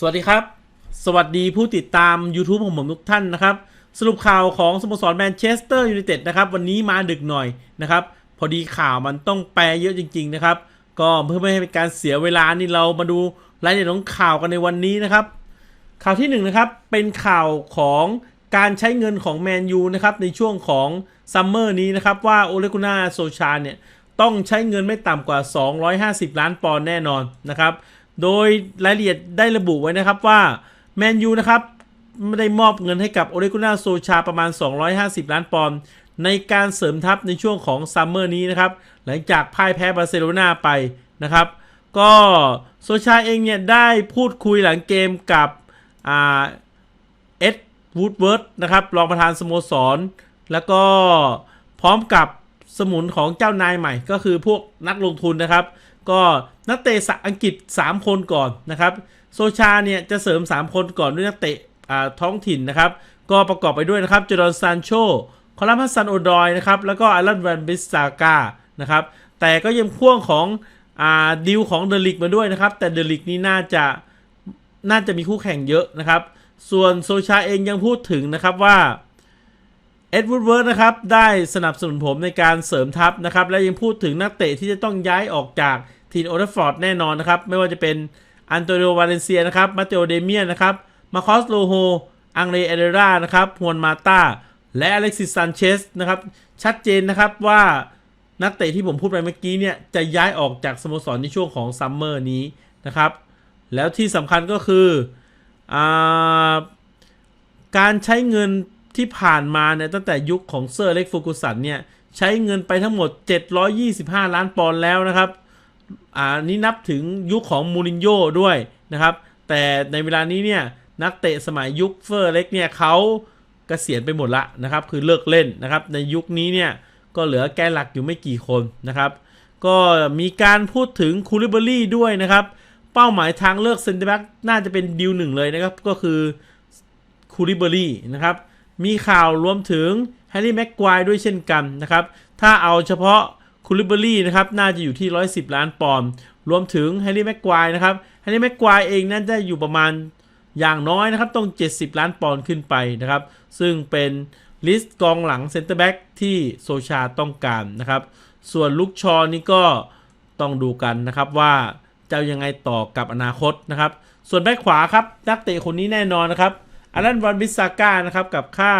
สวัสดีครับ สวัสดีผู้ติดตาม YouTube ของผมทุกท่านนะครับ สรุปข่าวของสโมสรแมนเชสเตอร์ยูไนเต็ดนะครับ วันนี้มาดึกหน่อยนะครับ พอดีข่าวมันต้องแปลเยอะจริง ๆ นะครับ ก็เพื่อไม่ให้เป็นการเสียเวลานี่เรามาดูรายละเอียดของข่าวกันในวันนี้นะครับ ข่าวที่หนึ่งนะครับเป็นข่าวของการใช้เงินของแมนยูนะครับในช่วงของซัมเมอร์นี้นะครับว่าโอเลกุน่าโซชาเนี่ยต้องใช้เงินไม่ต่ำกว่า 250 ล้านปอนด์แน่นอนนะครับ โดยรายละเอียดได้ระบุไว้นะครับว่าแมนยูนะครับไม่ได้มอบเงินให้กับโอเลกุน่าโซชาประมาณ 250 ล้านปอนด์ในการเสริมทัพในช่วงของซัมเมอร์นี้นะครับ หลังจากพ่ายแพ้บาร์เซโลนาไปนะครับ ก็โซชาเองเนี่ยได้พูดคุยหลังเกมกับเอ็ดวูดเวิร์ดนะครับรองประธานสโมสร แล้วก็พร้อมกับสมุนของเจ้านายใหม่ ก็คือพวกนักลงทุนนะครับ ก็นักเตะอังกฤษ 3 คนก่อนนะครับ โซชาเนี่ยจะเสริม 3 คนก่อนด้วยนักเตะอ่าท้องถิ่นนะครับ ก็ประกอบไปด้วยนะครับจอร์ดนซานโชคอลัมฮัสซันโอดอยนะครับ แล้วก็อารันแวนบิสซากานะครับ แต่ก็ยังพ่วงของอ่าดิวของเดลิกมาด้วยนะครับ แต่เดลิกนี่น่าจะน่าจะมีคู่แข่งเยอะนะครับ ส่วนโซชาเองยังพูดถึงนะครับว่า เอ็ดวูดเวิร์ดนะครับได้สนับสนุนผมในการเสริมทัพนะครับและยังพูดถึงนักเตะที่จะต้องย้ายออกจากทีมโอเดฟอร์ดแน่นอนนะครับ ไม่ว่าจะเป็นอันโตนิโอวาเลนเซียนะครับมาเตโอเดเมียนนะครับมาคอสโลโฮอังเรเอเดรานะครับฮวนมาตาและอเล็กซิสซานเชสนะครับชัดเจนนะครับว่านักเตะที่ผมพูดไปเมื่อกี้เนี่ยจะย้ายออกจากสโมสรในช่วงของซัมเมอร์นี้นะครับ แล้วที่สำคัญก็คืออการใช้เงิน ที่ผ่านมาเนี่ยตั้งแต่ยุคของเซอร์เล็กฟูกุสันเนี่ยใช้เงินไปทั้งหมด 725 ล้านปอนด์แล้วนะครับอ่านี่นับถึงยุคของมูรินโญ่ด้วยนะครับ แต่ในเวลานี้เนี่ยนักเตะสมัยยุคเฟอร์เล็กเนี่ยเขาเกษียณไปหมดละนะครับ คือเลิกเล่นนะครับ ในยุคนี้เนี่ยก็เหลือแกนหลักอยู่ไม่กี่คนนะครับ ก็มีการพูดถึงคูลิเบอรี่ด้วยนะครับ เป้าหมายทางเลือกเซนเตอร์แบ็กน่าจะเป็นดิวหนึ่งเลยนะครับ ก็คือคูลิเบอรี่นะครับ มีข่าวรวมถึงแฮร์รี่แม็กควายด้วยเช่นกันนะครับ ถ้าเอาเฉพาะคูลิเบอรี่นะครับน่าจะอยู่ที่ 110 ล้านปอนด์รวมถึงแฮร์รี่แม็กควายนะครับแฮร์รี่แม็กควายเองน่าจะอยู่ประมาณอย่างน้อยนะครับต้อง 70 ล้านปอนด์ขึ้นไปนะครับ ซึ่งเป็นลิสต์กองหลังเซนเตอร์แบ็กที่โซชาต้องการนะครับ ส่วนลุกชอนี่ก็ต้องดูกันนะครับว่าจะยังไงต่อกับอนาคตนะครับ ส่วนแบ็คขวาครับนักเตะคนนี้แน่นอนนะครับ อารันวันบิสซาก้านะครับกับค่า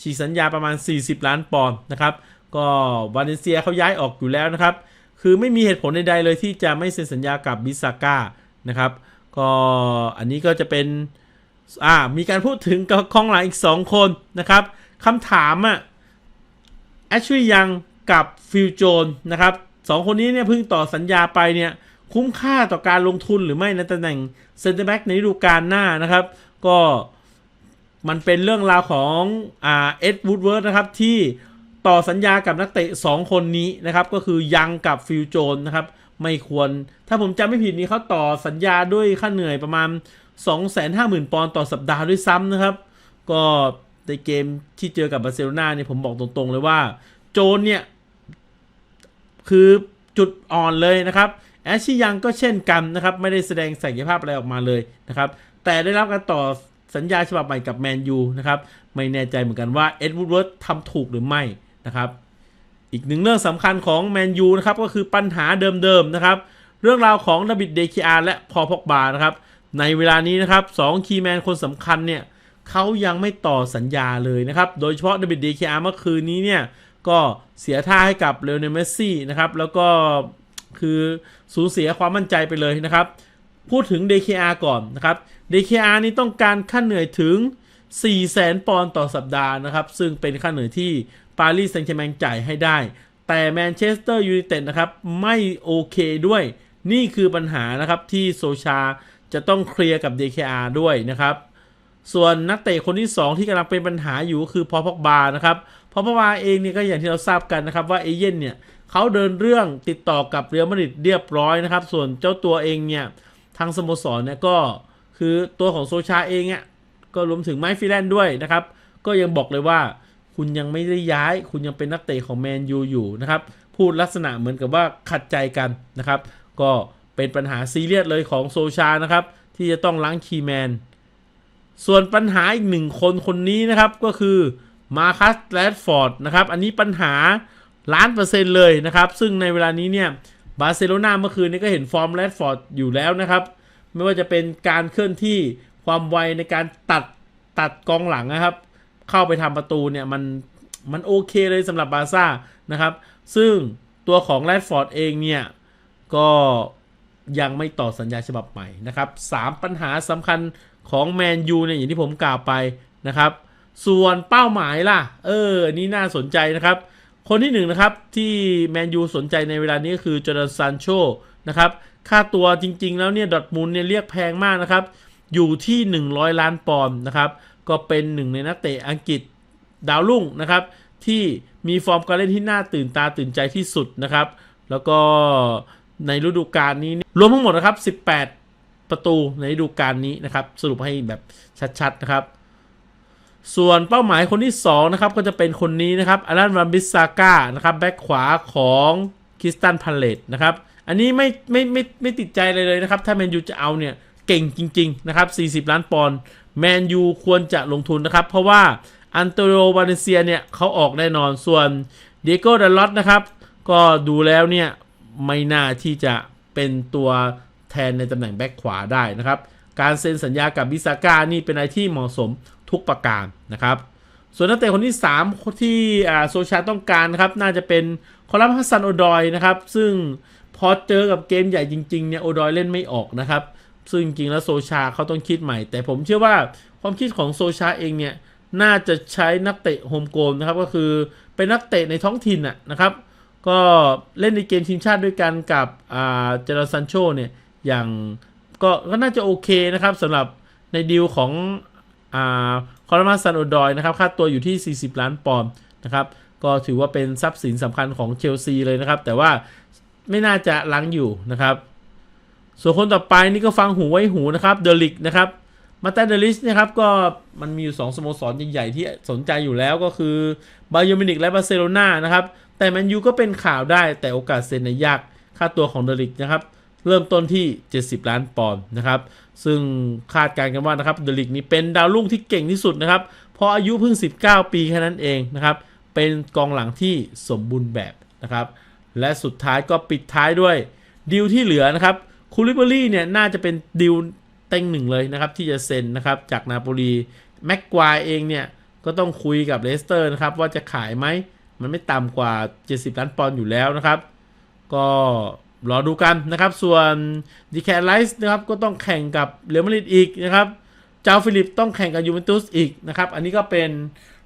ฉีกสัญญาประมาณ 40 ล้านปอนด์นะครับก็วาเลนเซียเขาย้ายออกอยู่แล้วนะครับ คือไม่มีเหตุผลใดๆเลยที่จะไม่เซ็นสัญญากับบิสซาก้านะครับ ก็อันนี้ก็จะเป็นอ่ามีการพูดถึงกับกองหลังอีก 2 คนนะครับคำถามอะแอชลีย์ยังกับฟิลโจนนะครับสองคนนี้เนี่ยเพิ่งต่อสัญญาไปเนี่ยคุ้มค่าต่อการลงทุนหรือไม่ในตำแหน่งเซนเตอร์แบ็กในฤดูกาลหน้านะครับ ก็ มันเป็นเรื่องราวของอ่าเอ็ดวูดเวิร์ดนะครับที่ต่อสัญญากับนักเตะ 2 คนนี้นะครับ ก็คือยังกับฟิลโจนนะครับไม่ควร ถ้าผมจำไม่ผิดนี้เขาต่อสัญญาด้วยค่าเหนื่อยประมาณ 250,000 ปอนด์ต่อสัปดาห์ด้วยซ้ำนะครับ ก็ในเกมที่เจอกับบาร์เซโลนาเนี่ยผมบอกตรงๆเลยว่า โจนเนี่ย คือจุดอ่อนเลยนะครับ แอชชี่ยังก็เช่นกันนะครับ ไม่ได้แสดงศักยภาพอะไรออกมาเลยนะครับ แต่ได้รับการต่อ สัญญาฉบับใหม่กับแมนยูนะครับไม่แน่ใจเหมือนกันว่าเอ็ดวูดเวิร์ดทำถูกหรือไม่นะครับอีกหนึ่งเรื่องสำคัญของแมนยูนะครับก็คือปัญหาเดิมๆนะครับเรื่องราวของดาบิดเดคิอาและพอพอกบานะครับในเวลานี้นะครับสองคีแมนคนสำคัญเนี่ยเขายังไม่ต่อสัญญาเลยนะครับ โดยเฉพาะดาบิดเดคิอาเมื่อคืนนี้เนี่ยก็เสียท่าให้กับเลโอเนลเมสซี่นะครับแล้วก็คือสูญเสียความมั่นใจไปเลยนะครับ พูดถึง DKR ก่อนนะครับ DKR นี่ต้องการค่าเหนื่อยถึง 4 0 0แสนปอนด์ต่อสัปดาห์นะครับ ซึ่งเป็นค่าเหนื่อยที่ปารีสแซงต์แชร์แมงจ่ายให้ได้ แต่แมนเชสเตอร์ยูไนเต็ดนะครับ ไม่โอเคด้วย นี่คือปัญหานะครับที่โซชาจะต้องเคลียร์กับ DKR ด้วยนะครับ ส่วนนักเตะคนที่ 2 ที่กำลังเป็นปัญหาอยู่ก็คือพอพอกบานะครับพอพอกบาเองเนี่ยก็อย่างที่เราทราบกันนะครับว่าเอเย่นเนี่ยเขาเดินเรื่องติดต่อกับเรอัลมาดริดเรียบร้อยนะครับ ส่วนเจ้าตัวเองเนี่ย ทางสโมสรเนี่ยก็คือตัวของโซชาเองอะก็รวมถึงไมค์ฟิแลนด์ด้วยนะครับ ก็ยังบอกเลยว่าคุณยังไม่ได้ย้าย คุณยังเป็นนักเตะของแมนยูอยู่นะครับ พูดลักษณะเหมือนกับว่าขัดใจกันนะครับ ก็เป็นปัญหาซีเรียสเลยของโซชานะครับ ที่จะต้องล้างคีย์แมน ส่วนปัญหาอีกหนึ่งคนคนนี้นะครับก็คือมาคัสแรดฟอร์ดนะครับ อันนี้ปัญหาล้านเปอร์เซ็นต์เลยนะครับ ซึ่งในเวลานี้เนี่ย บาร์เซโลนาเมื่อคืนนี้ก็เห็นฟอร์มแรดฟอร์ดอยู่แล้วนะครับ ไม่ว่าจะเป็นการเคลื่อนที่ความไวในการตัดตัดกองหลังนะครับ เข้าไปทำประตูเนี่ยมันมันโอเคเลยสำหรับบาร์ซ่านะครับ ซึ่งตัวของแรดฟอร์ดเองเนี่ย ก็ยังไม่ต่อสัญญาฉบับใหม่นะครับสามปัญหาสำคัญของแมนยูเนี่ยอย่างที่ผมกล่าวไปนะครับ ส่วนเป้าหมายล่ะ เออ นี่น่าสนใจนะครับ คนที่หนึ่งนะครับที่แมนยูสนใจในเวลานี้ก็คือจอร์แดนซานโชนะครับค่าตัวจริงๆแล้วเนี่ยดอทมูลเนี่ยเรียกแพงมากนะครับ อยู่ที่ 100 ล้านปอนด์นะครับ ก็เป็นหนึ่งในนักเตะอังกฤษดาวรุ่งนะครับ ที่มีฟอร์มการเล่นที่น่าตื่นตาตื่นใจที่สุดนะครับ แล้วก็ในฤดูกาลนี้รวมทั้งหมดนะครับ 18 ประตูในฤดูกาลนี้นะครับ สรุปให้แบบชัดๆนะครับ ส่วนเป้าหมายคนที่2นะครับก็จะเป็นคนนี้นะครับอารันวันบิสซาก้านะครับแบ็คขวาของคริสตันพาเลตนะครับอันนี้ไม่ไม่ไม่ไม่ติดใจเลยเลยนะครับ ถ้าแมนยูจะเอาเนี่ยเก่งจริง ๆ นะครับ 40 ล้านปอนด์แมนยูควรจะลงทุนนะครับ เพราะว่าอันโตโรวาเลนเซียเนี่ยเขาออกแน่นอนส่วนเดโก้ดัลลอตนะครับ ก็ดูแล้วเนี่ยไม่น่าที่จะเป็นตัวแทนในตำแหน่งแบ็คขวาได้นะครับ การเซ็นสัญญากับบิซาก้านี่เป็นอะไรที่เหมาะสม ทุกประการนะครับส่วนนักเตะคนที่ 3 ที่โซชาต้องการนะครับน่าจะเป็นคอลัมฮัสซันโอดอยนะครับซึ่งพอเจอกับเกมใหญ่จริงๆเนี่ยโอดอยเล่นไม่ออกนะครับซึ่งจริงๆแล้วโซชาเขาต้องคิดใหม่ แต่ผมเชื่อว่าความคิดของโซชาเองเนี่ยน่าจะใช้นักเตะโฮมโกลนะครับก็คือเป็นนักเตะในท้องถิ่นนะครับ ก็เล่นในเกมทีมชาติด้วยกันกับเจอร์ซันโชเนี่ยอย่างก็ก็น่าจะโอเคนะครับสำหรับในดีลของ คอร์มาซันโอดอยนะครับค่าตัวอยู่ที่ 40 ล้านปอนด์นะครับก็ถือว่าเป็นทรัพย์สินสำคัญของเชลซีเลยนะครับ แต่ว่าไม่น่าจะลังอยู่นะครับ ส่วนคนต่อไปนี่ก็ฟังหูไว้หูนะครับเดลิกนะครับมาตาเดลิสนะครับก็มันมีอยู่ 2 สโมสรใหญ่ๆที่สนใจอยู่แล้วก็คือบาเยอร์มินิกและบาร์เซโลนานะครับแต่แมนยูก็เป็นข่าวได้แต่โอกาสเซ็นในยากค่าตัวของเดลิกนะครับ เริ่มต้นที่ 70 ล้านปอนด์นะครับ ซึ่งคาดการณ์กันว่านะครับเดลิกนี่เป็นดาวรุ่งที่เก่งที่สุดนะครับ เพราะอายุเพิ่ง 19 ปีแค่นั้นเองนะครับ เป็นกองหลังที่สมบูรณ์แบบนะครับ และสุดท้ายก็ปิดท้ายด้วยดีลที่เหลือนะครับคูลิเบอรี่เนี่ยน่าจะเป็นดีลเต็งหนึ่งเลยนะครับ ที่จะเซ็นนะครับจากนาโปลีแม็กควายเองเนี่ยก็ต้องคุยกับเลสเตอร์นะครับ ว่าจะขายไหมมันไม่ต่ำกว่า 70 ล้านปอนด์อยู่แล้วนะครับ ก็ รอดูกันนะครับ ส่วนดีแคไลส์นะครับก็ต้องแข่งกับเรอัลมาดริดอีกนะครับ เจ้าฟิลิปต้องแข่งกับยูเวนตุสอีกนะครับ อันนี้ก็เป็น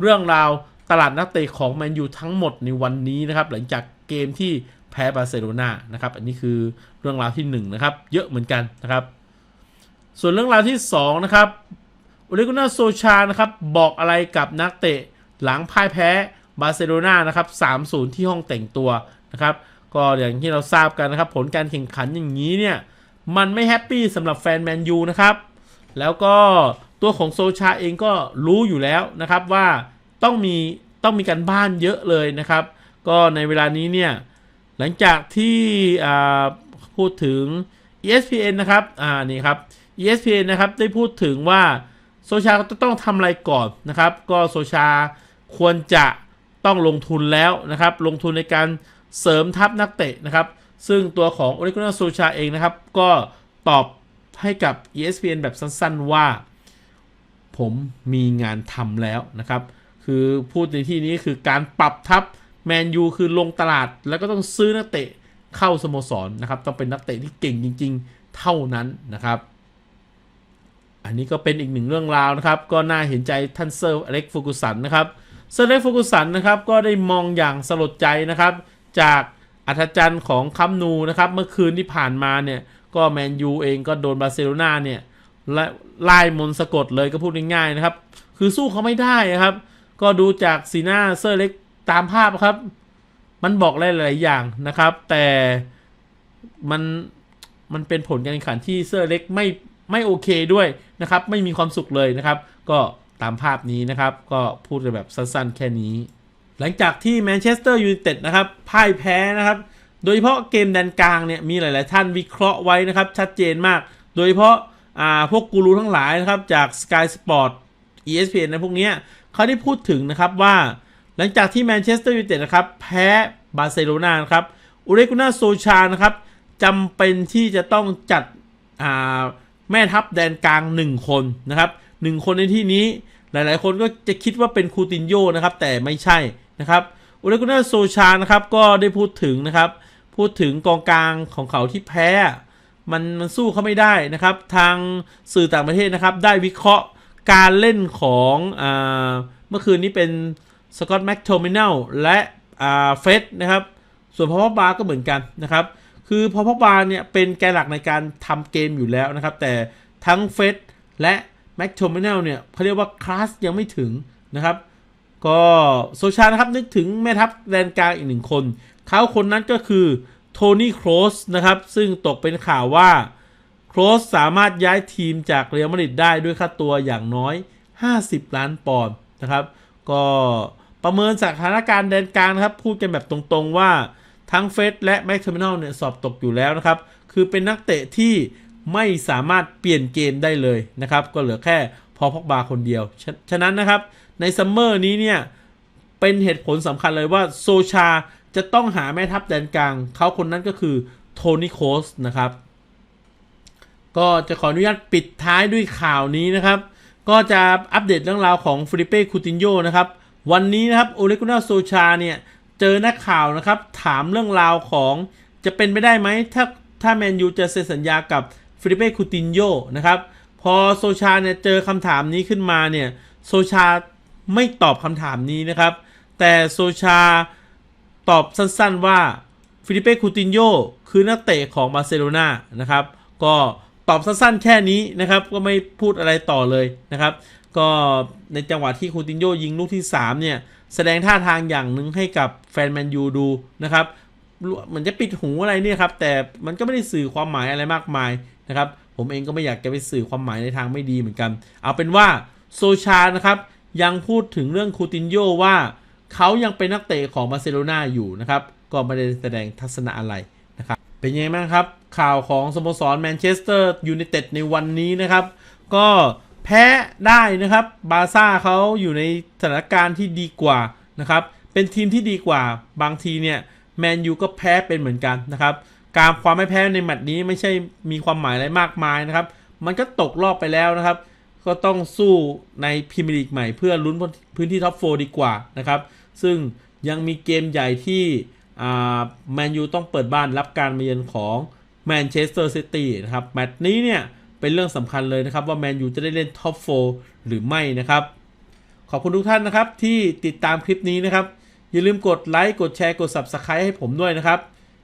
เรื่องราวตลาดนักเตะของแมนยูทั้งหมดในวันนี้นะครับ หลังจากเกมที่แพ้บาร์เซโลนานะครับ อันนี้คือเรื่องราวที่1นนะครับ เยอะเหมือนกันนะครับ ส่วนเรื่องราวที่ 2 นะครับโอเลกุน่าโซชานะครับบอกอะไรกับนักเตะหลังพ่ายแพ้บาร์เซโลนานะครับ3-0 ที่ห้องแต่งตัวนะครับ ก็อย่างที่เราทราบกันนะครับ ผลการแข่งขันอย่างนี้เนี่ย มันไม่แฮปปี้สำหรับแฟนแมนยูนะครับ แล้วก็ตัวของโซชาเองก็รู้อยู่แล้วนะครับว่าต้องมีต้องมีการบ้านเยอะเลยนะครับ ก็ในเวลานี้เนี่ย หลังจากที่พูดถึง ESPN นะครับ อ่า นี่ครับ ESPN นะครับ ได้พูดถึงว่าโซชาจะต้องทำอะไรก่อนนะครับ ก็โซชาควรจะต้องลงทุนแล้วนะครับ ลงทุนในการ เสริมทัพนักเตะนะครับ ซึ่งตัวของโอริโกนาโซชาเองนะครับ ก็ตอบให้กับ ESPN แบบสั้นๆว่า ผมมีงานทำแล้วนะครับ คือพูดในที่นี้คือการปรับทัพแมนยูคือลงตลาด แล้วก็ต้องซื้อนักเตะเข้าสโมสรนะครับ ต้องเป็นนักเตะที่เก่งจริง ๆ เท่านั้นนะครับ อันนี้ก็เป็นอีกหนึ่งเรื่องราวนะครับ ก็น่าเห็นใจท่านเซอร์อเล็กฟูกุสันนะครับเซอร์อเล็กฟูกุสันนะครับ ก็ได้มองอย่างสลดใจนะครับ จากอัธจันทร์ของคัมนูนะครับ เมื่อคืนที่ผ่านมาเนี่ย ก็แมนยูเองก็โดนบาร์เซโลนาเนี่ยไล่มนสะกดเลยก็พูดง่ายๆนะครับ คือสู้เขาไม่ได้ครับ ก็ดูจากสีหน้าเซอร์เล็กตามภาพครับ มันบอกหลายๆอย่างนะครับ แต่มันมันเป็นผลการแข่งขันที่เซอร์เล็กไม่ไม่โอเคด้วยนะครับ ไม่มีความสุขเลยนะครับ ก็ตามภาพนี้นะครับ ก็พูดแบบสั้นๆแค่นี้ หลังจากที่แมนเชสเตอร์ยูไนเต็ดนะครับพ่ายแพ้นะครับ โดยเฉพาะเกมแดนกลางเนี่ยมีหลาย ๆ ท่านวิเคราะห์ไว้นะครับ ชัดเจนมาก โดยเฉพาะอ่าพวกกูรูทั้งหลายนะครับ จาก Sky Sport ESPN ในพวกเนี้ยเขาได้พูดถึงนะครับว่า หลังจากที่แมนเชสเตอร์ยูไนเต็ดนะครับ แพ้บาร์เซโลนานะครับอุเรกุน่าโซชานะครับจำเป็นที่จะต้องจัดอ่าแม่ทัพแดนกลาง 1 คนนะครับหนึ่งคนในที่นี้หลาย ๆ คนก็จะคิดว่าเป็นคูตินโยนะครับ แต่ไม่ใช่ นะครับอุเรกุน่าโซชานะครับก็ได้พูดถึงนะครับ พูดถึงกองกลางของเขาที่แพ้ มันมันสู้เขาไม่ได้นะครับ ทางสื่อต่างประเทศนะครับ ได้วิเคราะห์การเล่นของอาเมื่อคืนนี้เป็นสกอตแม็กโทมินัลและอ่าเฟสนะครับ ส่วนพอพบาก็เหมือนกันนะครับ คือพอพบาเนี่ยเป็นแกนหลักในการทำเกมอยู่แล้วนะครับ แต่ทั้งเฟสและแม็กโทมินัลเนี่ยเขาเรียกว่าคลาสยังไม่ถึงนะครับ ก็โซชานะครับนึกถึงแม่ทัพแดนกลางอีกหนึ่งคน เขาคนนั้นก็คือโทนี่โครสนะครับ ซึ่งตกเป็นข่าวว่าโครสสามารถย้ายทีมจากเรอัลมาดริดได้ด้วยค่าตัวอย่างน้อย 50 ล้านปอนด์นะครับ ก็ประเมินสถานการณ์แดนกลางนะครับ พูดกันแบบตรงๆว่าทั้งเฟสและแม็กเทอร์มินอลเนี่ยสอบตกอยู่แล้วนะครับ คือเป็นนักเตะที่ไม่สามารถเปลี่ยนเกมได้เลยนะครับ ก็เหลือแค่ พอพอกบาคนเดียวฉะฉะนั้นนะครับในซัมเมอร์นี้เนี่ย เป็นเหตุผลสำคัญเลยว่าโซชาจะต้องหาแม่ทัพแดนกลาง เขาคนนั้นก็คือโทนี่โคสนะครับ ก็จะขออนุญาตปิดท้ายด้วยข่าวนี้นะครับ ก็จะอัปเดตเรื่องราวของฟิลิเป้คูตินโยนะครับ วันนี้นะครับโอเลกุน่าโซชาเนี่ย เจอนักข่าวนะครับ ถามเรื่องราวของจะเป็นไปได้ไหมถ้าถ้าแมนยูจะเซ็นสัญญากับฟิลิเป้คูตินโยนะครับ พอโซชาเนี่ยเจอคำถามนี้ขึ้นมาเนี่ยโซชาไม่ตอบคำถามนี้นะครับ แต่โซชาตอบสั้นๆว่าฟิลิเป้คูตินโยคือนักเตะของบาร์เซโลนานะครับ ก็ตอบสั้นๆแค่นี้นะครับก็ไม่พูดอะไรต่อเลยนะครับ ก็ในจังหวะที่คูตินโยยิงลูกที่ 3 เนี่ย แสดงท่าทางอย่างหนึ่งให้กับแฟนแมนยูดูนะครับเหมือนจะปิดหูอะไรเนี่ยครับ แต่มันก็ไม่ได้สื่อความหมายอะไรมากมายนะครับ ผมเองก็ไม่อยากจะไปสื่อความหมายในทางไม่ดีเหมือนกัน เอาเป็นว่าโซชานะครับยังพูดถึงเรื่องคูตินโยว่าเขายังเป็นนักเตะของบาร์เซโลนาอยู่นะครับ ก็ไม่ได้แสดงทัศนะอะไรนะครับ เป็นยังไงบ้างครับ ข่าวของสโมสรแมนเชสเตอร์ยูไนเต็ดในวันนี้นะครับ ก็แพ้ได้นะครับ บาร์ซ่าเขาอยู่ในสถานการณ์ที่ดีกว่านะครับ เป็นทีมที่ดีกว่าบางทีเนี่ยแมนยูก็แพ้เป็นเหมือนกันนะครับ การความไม่แพ้ในแมตช์นี้ไม่ใช่มีความหมายอะไรมากมายนะครับ มันก็ตกรอบไปแล้วนะครับ ก็ต้องสู้ในพรีเมียร์ลีกใหม่เพื่อลุ้นพื้นที่ท็อปโฟดีกว่านะครับ ซึ่งยังมีเกมใหญ่ที่แมนยูต้องเปิดบ้านรับการมาเยือนของแมนเชสเตอร์ซิตี้นะครับ แมตช์นี้เนี่ยเป็นเรื่องสำคัญเลยนะครับ ว่าแมนยูจะได้เล่นท็อปโฟหรือไม่นะครับ ขอบคุณทุกท่านนะครับที่ติดตามคลิปนี้นะครับ อย่าลืมกดไลค์กดแชร์กด Subscribe ให้ผมด้วยนะครับ